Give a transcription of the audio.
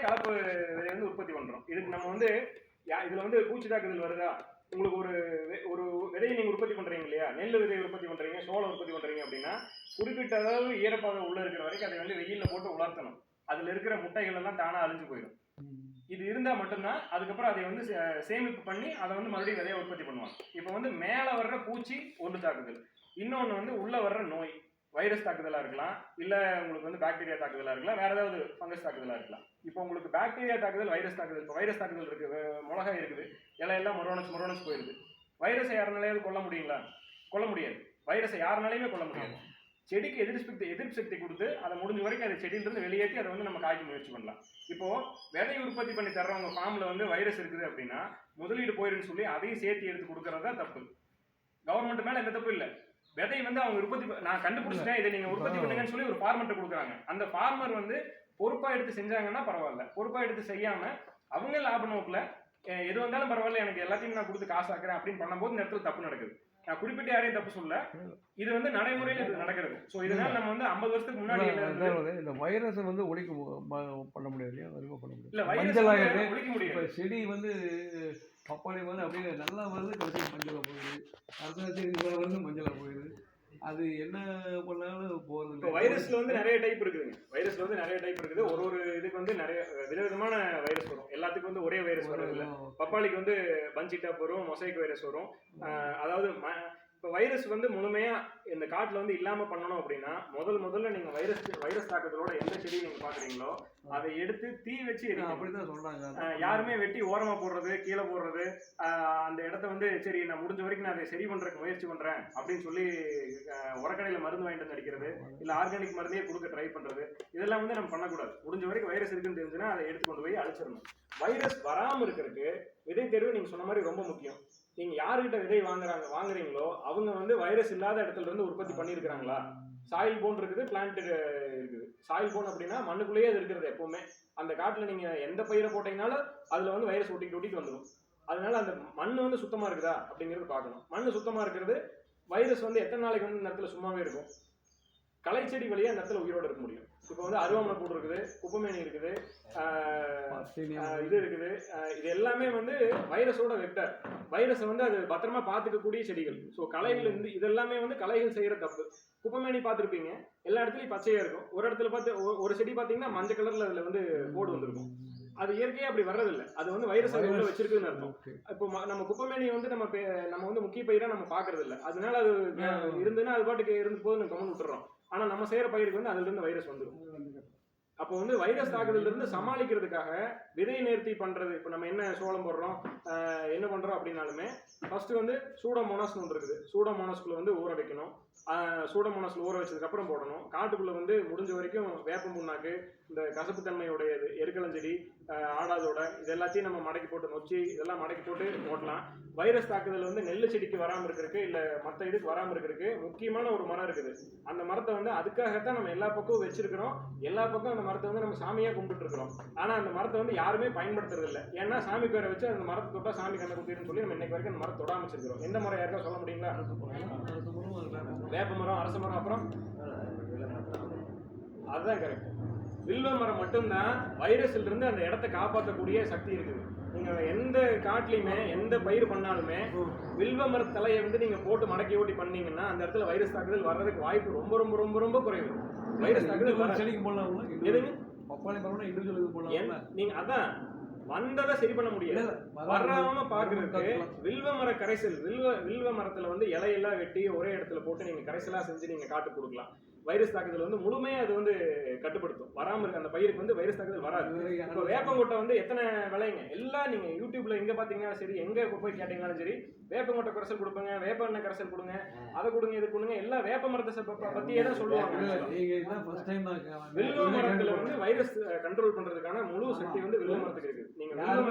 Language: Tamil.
கலப்பு விதை வந்து உற்பத்தி பண்றோம். இதுக்கு நம்ம வந்து யா- இதுல வந்து பூச்சி தாக்குதல் வருதா? உங்களுக்கு ஒரு ஒரு விதையை நீங்க உற்பத்தி பண்றீங்க இல்லையா? நெல் விதையை உற்பத்தி பண்றீங்க சோளம் உற்பத்தி பண்றீங்க அப்படின்னா குறிப்பிட்ட அளவு ஈரப்பாதை உள்ள இருக்கிற வரைக்கும் அதை வந்து வெயில்ல போட்டு உலர்த்தணும். அதுல இருக்கிற முட்டைகள் எல்லாம் தானா அழிஞ்சு போயிடும். இது இருந்தா மட்டும்தான் அதுக்கப்புறம் அதை வந்து சேமிப்பு பண்ணி அதை வந்து மறுபடியும் விதையை உற்பத்தி பண்ணுவாங்க. இப்போ வந்து மேல வர்ற பூச்சி ஒன்று தாக்குதல் இன்னொன்று வந்து உள்ள வர்ற நோய். வைரஸ் தாக்குதலா இருக்கலாம் இல்ல உங்களுக்கு வந்து பாக்டீரியா தாக்குதலா இருக்கலாம் வேற ஏதாவது ஃபங்கஸ் தாக்குதலா இருக்கலாம். இப்போ உங்களுக்கு பாக்டீரியா தாக்குதல் வைரஸ் தாக்குதல் இப்போ வைரஸ் தாக்குதல் இருக்கு வே- மிளகாய் இருக்குது இலையெல்லாம் மொரோனஸ் மொரோனஸ் போயிருது. வைரஸை யாருனாலையாவது கொல்ல முடியுங்களா? கொல்ல முடியாது. வைரஸை யாருனாலையுமே கொல்ல முடியாது. செடிக்கு எதிர்ப்பு சக்தி எதிர்ப்பு சக்தி கொடுத்து அதை முடிஞ்ச வரைக்கும் அதை செடியிலிருந்து வெளியேற்றி அதை வந்து நம்ம காய்க்க முயற்சி பண்ணலாம். இப்போ விதை உற்பத்தி பண்ணி தர்றவங்க ஃபார்ம்ல வந்து வைரஸ் இருக்குது அப்படின்னா முதலீடு போயிருன்னு சொல்லி அதையும் சேர்த்து எடுத்து கொடுக்கறது தான் தப்பு. கவர்மெண்ட் மேல எந்த தப்பு இல்ல. விதை வந்து அவங்க உற்பத்தி நான் கண்டுபிடிச்சிட்டேன். இதை நீங்க உற்பத்தி பண்ணுங்கன்னு சொல்லி ஒரு ஃபார்மர்ட்ட கொடுக்குறாங்க. அந்த ஃபார்மர் வந்து பொறுப்பா எடுத்து செஞ்சாங்கன்னா பரவாயில்ல. பொறுப்பா எடுத்து செய்யாம அவங்க லாப நோக்குல எது வந்தாலும் பரவாயில்ல. எனக்கு எல்லாத்தையும் நான் கொடுத்து காசு ஆக்குறேன். அப்படின்னு பண்ணும்போது இந்த இடத்துல தப்பு நடக்குது. நான் குறிப்பிட்ட யாரையும் தப்பு சொல்ல இது வந்து நடைமுறையில் இது நடக்கிறது. ஸோ இதனால நம்ம வந்து ஐம்பது வருஷத்துக்கு முன்னாடி இந்த வைரஸை வந்து ஒழிக்க பண்ண முடியாது இல்லையா? பண்ண முடியாது. இல்ல வைரஸ் ஒழிக்க இப்போ செடி வந்து பப்பாளி வந்து அப்படியே நல்லா வருது கடைசி மஞ்சளாக போயிடுது. அடுத்த செடி வந்து மஞ்சளாக போயிடுது. அது என்ன பண்ணாலும் போகிறது இப்போ வைரஸ்ல வந்து நிறைய டைப் இருக்குதுங்க. வைரஸ்ல வந்து நிறைய டைப் இருக்குது. ஒரு ஒரு இதுக்கு வந்து நிறைய விதவிதமான வைரஸ் வரும். எல்லாத்துக்கும் வந்து ஒரே வைரஸ் வரும் இல்ல பப்பாளிக்கு வந்து பஞ்சிட்டாப் வரும் மொசைக் வைரஸ் வரும். ஆஹ் அதாவது இப்போ வைரஸ் வந்து முழுமையா இந்த காட்டுல வந்து இல்லாம பண்ணணும் அப்படின்னா முதல் முதல்ல நீங்க வைரஸ் வைரஸ் தாக்குதலோட எந்த செடியை நீங்க பாக்குறீங்களோ அதை எடுத்து தீ வச்சு. அப்படி தான் சொல்கிறாங்க யாருமே வெட்டி ஓரமா போடுறது கீழே போடுறது அந்த இடத்த வந்து சரி நான் முடிஞ்ச வரைக்கும் நான் அதை சரி பண்றதுக்கு முயற்சி பண்றேன் அப்படின்னு சொல்லி உரக்கடையில மருந்து வாங்கிட்டு வந்து அடிக்கிறது இல்ல ஆர்கானிக் மருந்தே கொடுக்க ட்ரை பண்றது இதெல்லாம் வந்து நம்ம பண்ணக்கூடாது. முடிஞ்ச வரைக்கும் வைரஸ் இருக்குன்னு தெரிஞ்சுன்னா அதை எடுத்து கொண்டு போய் அழிச்சிடணும். வைரஸ் வராம இருக்கிறதுக்கு விதை தேர்வு நீங்க சொன்ன மாதிரி ரொம்ப முக்கியம். நீங்க யாருக்கிட்ட விதை வாங்குறாங்க வாங்குறீங்களோ அவங்க வந்து வைரஸ் இல்லாத இடத்துல இருந்து உற்பத்தி பண்ணியிருக்கிறாங்களா? சாயில் போன் இருக்குது பிளான்ட் இருக்குது. சாயில் போன் அப்படின்னா மண்ணுக்குள்ளேயே அது இருக்கிறது எப்பவுமே. அந்த காட்டில் நீங்க எந்த பயிரை போட்டீங்கனாலும் அதுல வந்து வைரஸ் ஒட்டிட்டு ஒட்டிட்டு வந்துடும் அதனால அந்த மண் வந்து சுத்தமா இருக்குதா அப்படிங்கிறது பார்க்கணும். மண் சுத்தமா இருக்கிறது வைரஸ் வந்து எத்தனை நாளைக்கு வந்து இந்த இடத்துல சும்மாவே இருக்கும்? களை செடி வழியா அந்த இடத்துல உயிரோட இருக்க முடியும். இப்போ வந்து அருவாமனை பூ இருக்குது குப்பமேனி இருக்குது இது இருக்குது. இது எல்லாமே வந்து வைரஸோட வெக்டர் வைரஸை வந்து அது பத்திரமா பார்த்துக்கக்கூடிய செடிகள். ஸோ களைகள் இருந்து இதெல்லாமே வந்து களைகள் செய்யற தப்பு. குப்பமேனி பார்த்துருப்பீங்க. எல்லா இடத்துலயும் பச்சையா இருக்கும். ஒரு இடத்துல பார்த்து ஒரு செடி பார்த்தீங்கன்னா மஞ்சள் கலர்ல அதுல வந்து போர்டு வந்திருக்கும். அது இயற்கையா அப்படி வர்றதில்ல. அது வந்து வைரஸ் அது உள்ள வச்சிருக்குன்னு அர்த்தம். இப்போ நம்ம குப்பமேனி வந்து நம்ம நம்ம வந்து முக்கிய பயிரா நம்ம பாக்குறது இல்ல அதனால அது ஆ. இருந்துன்னா அது பாட்டுக்கு இருந்து போதுன்னு கம்மன் விட்டுறோம். ஆனா நம்ம செய்யற பயிருக்கு வந்து அதுல இருந்து வைரஸ் வந்துடும் அப்போ வந்து வைரஸ் தாக்குதல்ல இருந்து சமாளிக்கிறதுக்காக விதை நேர்த்தி பண்றது இப்போ நம்ம என்ன சோளம் போடுறோம் என்ன பண்றோம் அப்படின்னாலுமே ஃபர்ஸ்ட் வந்து சூடோமோனாஸ்னு ஒன்று இருக்குது. சூடோமோனாஸ்குள்ள வந்து ஊற வைக்கணும். சூடோமோனாஸ்ல ஊற வச்சதுக்கு அப்புறம் போடணும். காட்டுக்குள்ள வந்து முடிஞ்ச வரைக்கும் வேப்ப புண்ணாக்கு இந்த கசப்பு தன்மையுடைய எருக்கலஞ்செடி ஆடாதோட இது எல்லாத்தையும் நம்ம மடக்கி போட்டு நொச்சி இதெல்லாம் மடக்கி போட்டு போடலாம் வைரஸ் தாக்குதல் வந்து நெல் செடிக்கு வராம இருக்கிறதுக்கு இல்ல மற்ற இதுக்கு வராம இருக்கிறதுக்கு முக்கியமான ஒரு மரம் இருக்குது. அந்த மரத்தை வந்து அதுக்காகத்தான் நம்ம எல்லா பக்கமும் வச்சிருக்கிறோம். எல்லா பக்கம் அந்த மரத்தை வந்து நம்ம சாமியா கும்பிட்டு இருக்கிறோம். ஆனா அந்த மரத்தை வந்து யாருமே பயன்படுத்துறது இல்ல ஏன்னா சாமி பேரை வச்சு அந்த மரத்தை தொட்டா சாமி கண்ணை குத்திருன்னு சொல்லி நம்ம இன்னைக்கு வரைக்கும் அந்த மரத்தை தொடாம வச்சிருக்கிறோம். எந்த மரம் யாருக்கா சொல்ல முடியுங்களா? வேப்ப மரம் அரச மரம் அப்புறம்? அதுதான் கரெக்ட் வில்வ மரம் மட்டும்தான் வைரஸ்ல இருந்து அந்த இடத்த காப்பாற்றக்கூடிய சக்தி இருக்குது. நீங்க எந்த காட்டுலயுமே எந்த பயிர் பண்ணாலுமே வில்வ மர தலையை வந்து நீங்க போட்டு மடக்கி ஓட்டி பண்ணீங்கன்னா அந்த இடத்துல வைரஸ் தாக்குதல் வர்றதுக்கு வாய்ப்பு ரொம்ப ரொம்ப ரொம்ப ரொம்ப குறைவு. வைரஸ் தாக்குதல். செடிக்கு போடலாம் எதுங்க? பப்பாளி மரம்னா இண்டிவிஜுவல் இது போடலாம் நீங்க அதான் வந்ததை சரி பண்ண முடியாது. வராம பாக்குறதுக்கு வில்வ மர கரைசல் வில்வ வில்வ மரத்துல வந்து இலையெல்லாம் வெட்டி ஒரே இடத்துல போட்டு நீங்க கரைசலா செஞ்சு நீங்க காட்டு கொடுக்கலாம். வைரஸ் தாக்குதல் வந்து முழுமையா அது வந்து கட்டுப்படுத்தும். வராம இருக்க அந்த பயிருக்கு வந்து வைரஸ் தாக்குதல் வராது. இப்போ வேப்பங்கொட்டை வந்து எத்தனை விலைங்க? எல்லாம் நீங்க யூடியூப்ல எங்க பாத்தீங்கன்னா சரி எங்க போய் கேட்டீங்கன்னாலும் சரி வேப்பங்கொட்டை கரைசல் கொடுப்பங்க வேப்ப எண்ணெய் கரைசல் கொடுங்க அதை கொடுங்க இது கொடுங்க எல்லாம் வேப்ப மரத்தை ச- ப- பத்தியே தான் சொல்லுவாங்க. வில்வ மரத்துல வந்து வைரஸ் கண்ட்ரோல் பண்றதுக்கான முழு சக்தி வந்து வில்வ மரத்துக்கு இருக்கு. நீங்க வில்வ